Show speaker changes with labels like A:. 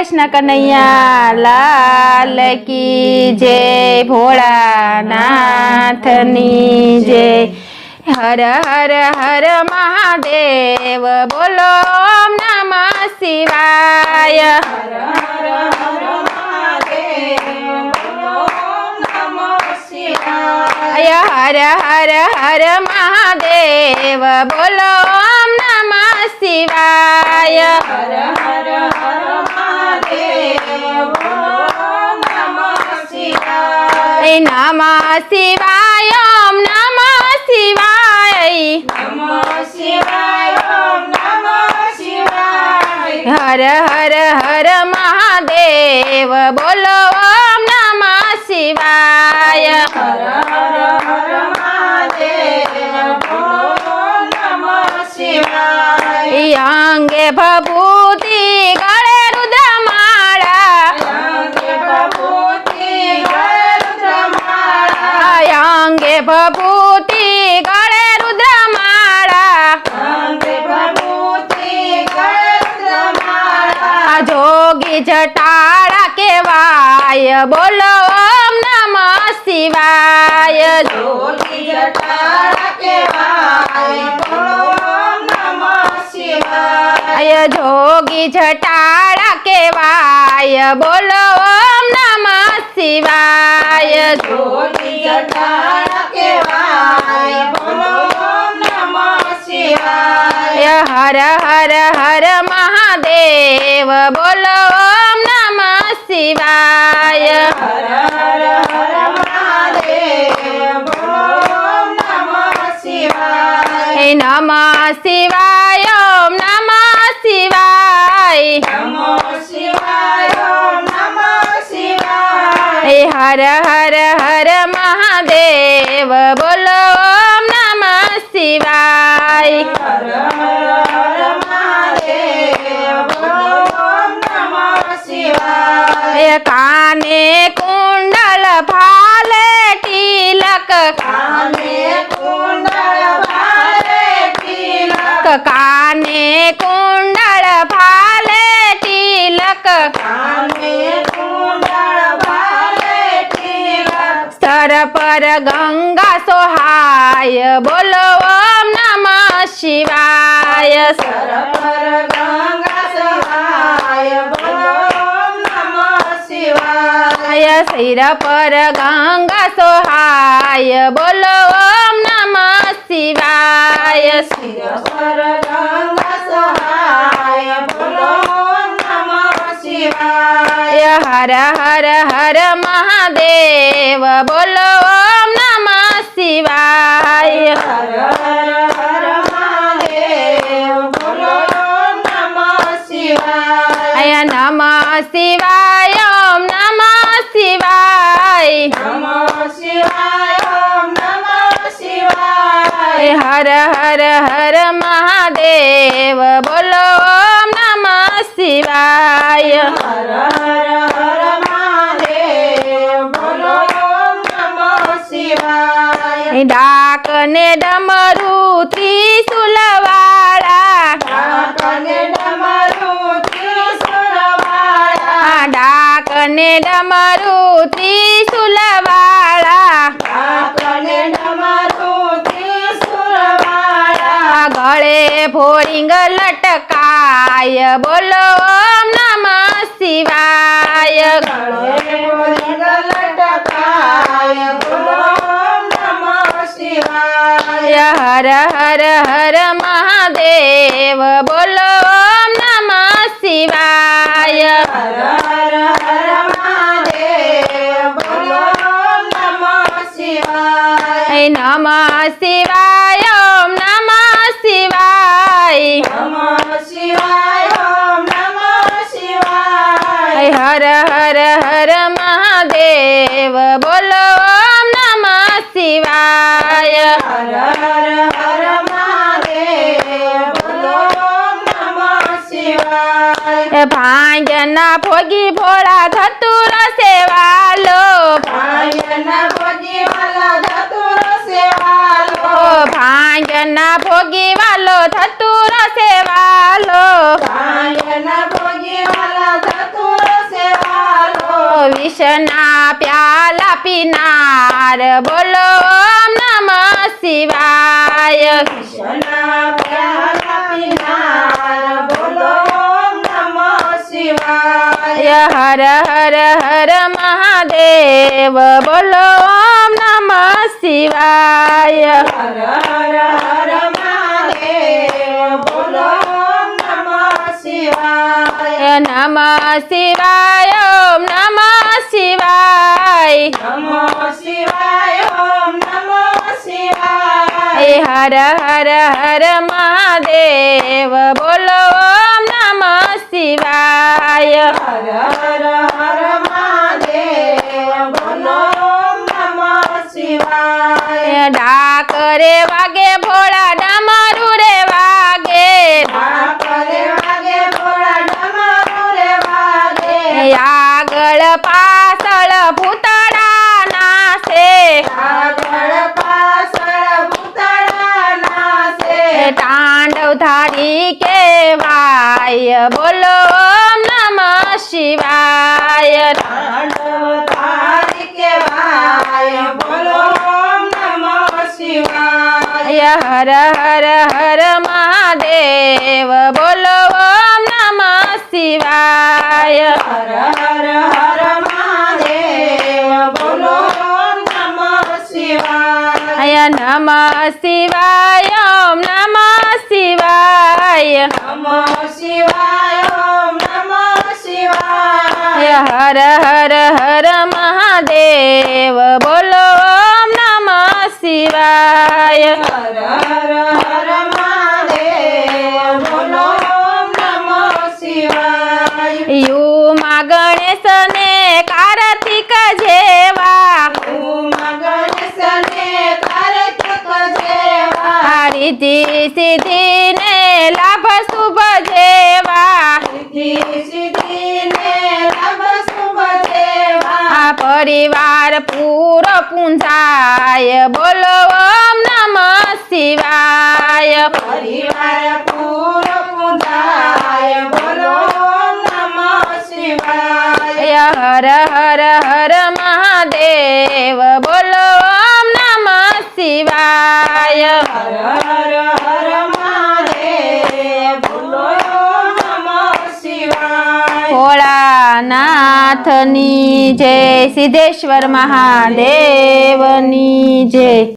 A: કૃષ્ણ કનૈયા લાલ કી જય ભોળાનાથની જય હર હર હર મહાદેવ બોલો ઓમ નમઃ શિવાય અય હર હર હર મહાદેવ બોલો ઓમ નમઃ શિવાય નમઃ શિવાય ઓમ નમઃ શિવાય હર હર હર મહાદેવ બોલો ઓમ નમઃ શિવાય અંગે ભભૂતિ જોગી જટાળા કેવાય બોલો ઓમ નમઃ શિવાય અય જોગી જટાળા કેવાય બોલો ઓમ નમઃ શિવાય અય હર હર હર મહાદેવ બોલો ઓમ નમઃ શિવાય. હે નમઃ શિવાય, ઓમ નમઃ શિવાય. હે હર હર હર મહાદેવ, બોલો, ઓમ નમઃ શિવાય. काने कुंडल भाले टिलक काने कुंडल भाले टिलक सर पर गंगा सोहाय बोलवम नम शिवाय. सर पर સ્તર પર ગંગા સોહાય બોલો ઓમ નમ શિવાય. શિર પર ગંગા સોહાય બોલો નમ શિવાય. હર હર હર મહાદેવ બોલો ઓમ નમ શિવાય. હાય નમ શિવાય. હે હર હર હર મહાદેવ બોલો ઓમ નમઃ શિવાય હે ડાક ને ડમરું ત્રિશુલવાળા આ ડાક ને ડમરું ત્રિશુલવાળા ભોરિંગ લટકાય. બોલો ઓમ નમ શિવાય. હર હર હર મહાદેવ. બોલો ઓમ નમ શિવાય. નમ શિવાય. ભાંજના ભોગી ભોળા ધતુર સેવાલો. ઓ ભાંજના ભોગી વાલો ધતુર સેવાલો.
B: ભાંગના ભોગી વાલા
A: વિષના પ્યાલા પીનાર બોલો ઓમ નમઃ શિવાય.
B: વિષના પ્યાલા પીનાર બોલો ઓમ નમઃ શિવાય
A: હર હર હર મહાદેવ બોલો ઓમ નમ શિવાય.
B: હર હર હર મહાદેવ બોલો ઓમ નમઃ શિવાય.
A: નમ શિવાય ઓમ નમઃ શિવાય.
B: નમ શિવાય ઓમ નમઃ શિવાય.
A: હર હર હર મહાદેવ બોલો શિવાય.
B: હર
A: ડાકરે વાગે ભોળા ડામરુ તાંડવ ધારી કેવાય બોલો ઓમ નમઃ શિવાય
B: તાંડવ તારી કહેવાય બોલો ઓમ નમઃ શિવાય
A: હર હર હર મહાદેવ બોલો ઓમ નમઃ શિવાય
B: હર હર હર મહાદેવ બોલો ઓમ નમઃ શિવાય.
A: નમો શિવાય ઓમ નમઃ શિવાય. હર હર હર મહાદેવ બોલો ઓમ નમઃ શિવાય.
B: હર હર હર મહાદેવ બોલો ઓમ નમઃ શિવાય.
A: યુમાં ગણેશ ને કાર્તિક જેવા.
B: ઉમા ગણેશને કાર્તિક જેવા.
A: રીતિ સિદ્ધિ ને લાભ શુભ જેવા
B: સિદ્ધિ સિદ્ધિને લાભ શુભ જેવા
A: આ પરિવાર પૂરો પૂંજાય. બોલો ઓમ નમ શિવાય.
B: પરિવાર પૂરો પૂંજાય. બોલો નમ શિવાય.
A: હર હર હર મહાદેવ. બોલો ઓમ નમ શિવાય.
B: હર હર હર
A: ભોળાનાથની જય સિદ્ધેશ્વર મહાદેવની જય